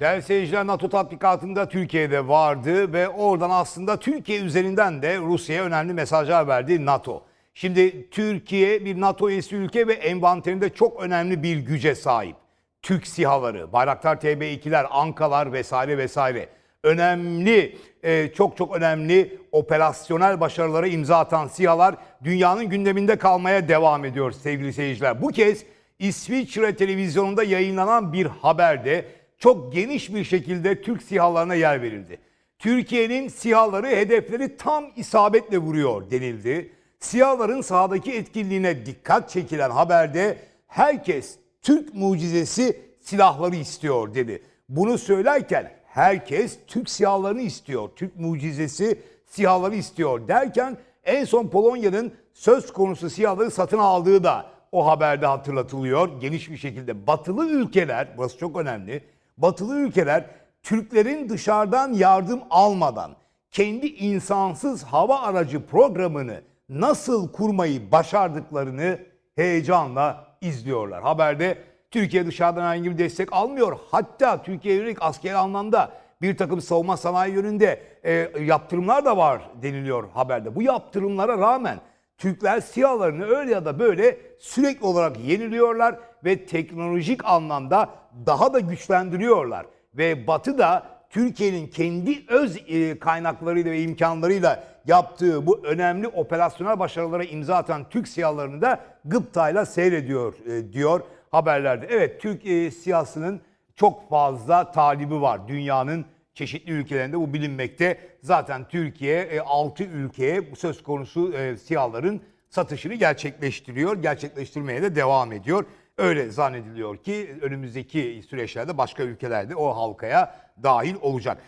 Değerli seyirciler NATO tatbikatında Türkiye'de vardı ve oradan aslında Türkiye üzerinden de Rusya'ya önemli mesajlar verdi NATO. Şimdi Türkiye bir NATO üyesi ülke ve envanterinde çok önemli bir güce sahip. Türk SİHA'ları, Bayraktar TB2'ler, Ankalar vesaire vesaire. Önemli, e, çok çok önemli operasyonel başarılara imza atan SİHA'lar dünyanın gündeminde kalmaya devam ediyor sevgili seyirciler. Bu kez İsviçre televizyonunda yayınlanan bir haberde çok geniş bir şekilde Türk SİHA'larına yer verildi. Türkiye'nin SİHA'ları hedefleri tam isabetle vuruyor denildi. SİHA'ların sahadaki etkinliğine dikkat çekilen haberde herkes Türk mucizesi silahları istiyor dedi. Bunu söylerken herkes Türk SİHA'larını istiyor. Türk mucizesi SİHA'ları istiyor derken en son Polonya'nın söz konusu SİHA'ları satın aldığı da o haberde hatırlatılıyor. Geniş bir şekilde batılı ülkeler, burası çok önemli. Batılı ülkeler Türklerin dışarıdan yardım almadan kendi insansız hava aracı programını nasıl kurmayı başardıklarını heyecanla izliyorlar. Haberde Türkiye dışarıdan herhangi bir destek almıyor. Hatta Türkiye yönelik askeri anlamda bir takım savunma sanayi yönünde e, yaptırımlar da var deniliyor haberde. Bu yaptırımlara rağmen Türkler SİHA'larını öyle ya da böyle sürekli olarak yeniliyorlar ve teknolojik anlamda daha da güçlendiriyorlar. Ve Batı da Türkiye'nin kendi öz e, kaynaklarıyla ve imkanlarıyla yaptığı bu önemli operasyonel başarılara imza atan Türk SİHA'larını da gıptayla seyrediyor e, diyor haberlerde. Evet Türk e, SİHA'sının çok fazla talibi var dünyanın çeşitli ülkelerinde bu bilinmekte. Zaten Türkiye 6 ülkeye bu söz konusu e, SİHA'ların satışını gerçekleştiriyor. Gerçekleştirmeye de devam ediyor. Öyle zannediliyor ki önümüzdeki süreçlerde başka ülkelerde o halkaya dahil olacak.